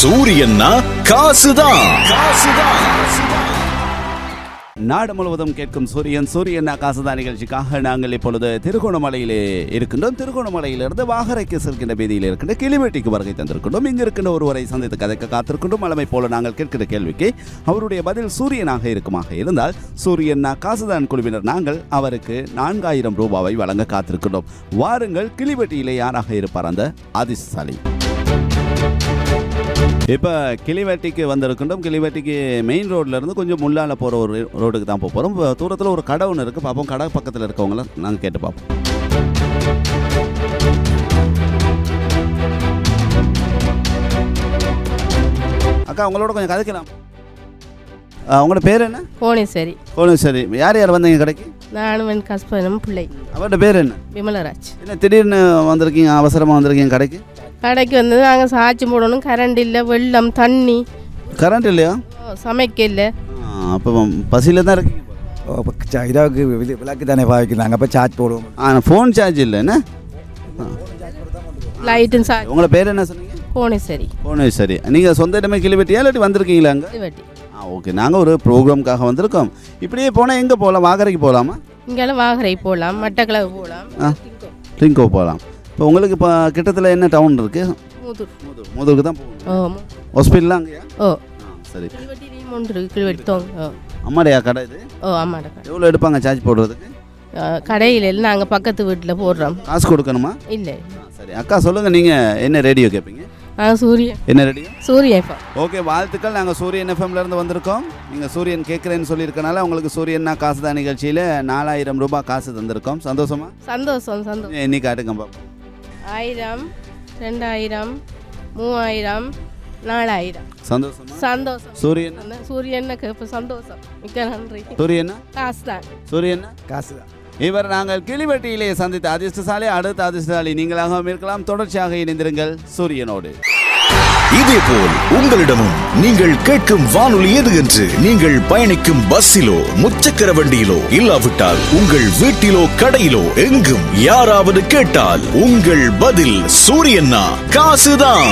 சூரியன்னா காசுதான். காசுதான். நாடு முழுவதும் கேட்கும் சூரியன் சூரியன் ஆகாசதா நிகழ்ச்சிக்காக நாங்கள் இப்பொழுது திருகோணமலையிலே இருக்கின்றோம். திருகோணமலையிலிருந்து வாகரைக்கு செல்கின்ற வீதியில் இருக்கின்ற கிளிவெட்டிக்கு வருகை தந்திருக்கின்றோம். இங்கு இருக்கின்ற ஒருவரை சந்தித்து கதைக்க காத்திருக்கின்றோம். அளமை போல நாங்கள் கேட்கிற கேள்விக்கு அவருடைய பதில் சூரியனாக இருக்குமாக இருந்தால் சூரியன் காசுதான் குழுவினர். நாங்கள் அவருக்கு நான்காயிரம் ரூபாவை வழங்க காத்திருக்கின்றோம். வாருங்கள் கிளிவெட்டியிலே யாராக இருப்பார் அந்த அதிர்ஷ்டசாலி இப்போ கிளிவேட்டிக்கு வந்திருக்கின்றோம். கிளிவேட்டிக்கு மெயின் ரோட்ல இருந்து கொஞ்சம் முள்ளால போகிற ஒரு ரோடுக்கு தான் போக போகிறோம் தூரத்தில் ஒரு கடை ஒன்று இருக்குது பார்ப்போம். கடை பக்கத்தில் இருக்கவங்கள நாங்கள் கேட்டு பார்ப்போம். அக்கா உங்களோட கொஞ்சம் கதைக்கலாம். ஆ, உங்களோட பேர் என்ன? புவனேஸ்வரி கோணம் சரி யார் யார் வந்தீங்க கடைக்கு? நானும் என் கஸ்பனும் பிள்ளை. அவர்கிட்ட பேர் என்ன? விமலராஜ். என்ன திடீர்னு வந்திருக்கீங்க அவசரமாக வந்திருக்கீங்க கடைக்கு? கடைக்கு வந்து நாங்கள் சாட்சி போடணும். கரண்ட் இல்லை வெள்ளம் தண்ணி. கரண்ட் இல்லையா? ஓ, சமைக்க இல்லை. அப்போ பசியில் தான் இருக்கீங்க ஓ, அப்ப ச- இரவுக்கு இது விளக்கு தானே பாவிக்கிறாங்க அப்போ சார்ஜ் போடுவோம். ஆ ஃபோன் சார்ஜ் இல்லை என்ன? லைட்டும் சா உங்களை பேர் என்ன சொன்னீங்க? புவனேஸ்வரி போனே சரி நீங்கள் சொந்த இடமே கிளிவெட்டியா இல்லாட்டி வந்திருக்கீங்களா அங்கே? ஆ ஓகே நாங்கள் ஒரு ப்ரோக்ராம்காக வந்திருக்கோம். இப்படியே போனால் எங்கே போகலாம் வாகரைக்கு போகலாமா இங்கெல்லாம் வாகரை போகலாம் மட்டக்களவு போகலாம் ஆ ட்ரிங்கோ போகலாம் இப்போ உங்களுக்கு இப்போ கிட்டத்தில் என்ன டவுன் இருக்குது மூதூர். மூதூர். மூதூருக்கு தான் போகணும் ஹாஸ்பிட்டலாம் அங்கேயா? ஓ சரி. அம்மாடையா கடை இது? ஓ கடை. எவ்வளோ எடுப்பாங்க சார்ஜ் போடுறதுக்கு? கடையில் இல்லை நாங்கள் பக்கத்து வீட்டில் போடுறோம். காசு கொடுக்கணுமா? இல்லை. சரி. அக்கா சொல்லுங்கள் நீங்கள் என்ன ரேடியோ கேட்பீங்க நாங்கள் சூரியன் என்ன ரேடியோ சூரியன் ஓகே வாழ்த்துக்கள். நாங்கள் சூரியன் எஃப்எம்ல இருந்து வந்திருக்கோம். நீங்கள் சூரியன் கேட்குறேன்னு சொல்லியிருக்கனால உங்களுக்கு சூரியன்னா காசு தான் நிகழ்ச்சியில் நாலாயிரம் ரூபாய் காசு தந்திருக்கோம். சந்தோஷமா? சந்தோஷம் சந்தோஷம். எண்ணி காட்டுங்க பாப்போம். ஆயிரம் ரெண்டாயிரம் மூவாயிரம் நாலாயிரம். சந்தோஷமா? சந்தோஷம். சூரியன்? சூரியனுக்கு இப்போ சந்தோஷம். மிக்க நன்றி. சூரியனா? காசு தான் சூரியனா? காசு தான் இவர் நாங்கள் கிளிவெட்டியிலே சந்தித்த அதிர்ஷ்டசாலி அடுத்த அதிர்ஷ்டசாலி நீங்களாகவும் இருக்கலாம். தொடர்ச்சியாக இணைந்திருங்கள் சூரியனோடு. இதேபோல் உங்களிடமும் நீங்கள் கேட்கும் வானொலி எது என்று நீங்கள் பயணிக்கும் பஸ்ஸிலோ முச்சக்கர வண்டியிலோ இல்லாவிட்டால் உங்கள் வீட்டிலோ கடையிலோ எங்கும் யாராவது கேட்டால் உங்கள் பதில் சூரியன்னா காசுதான்.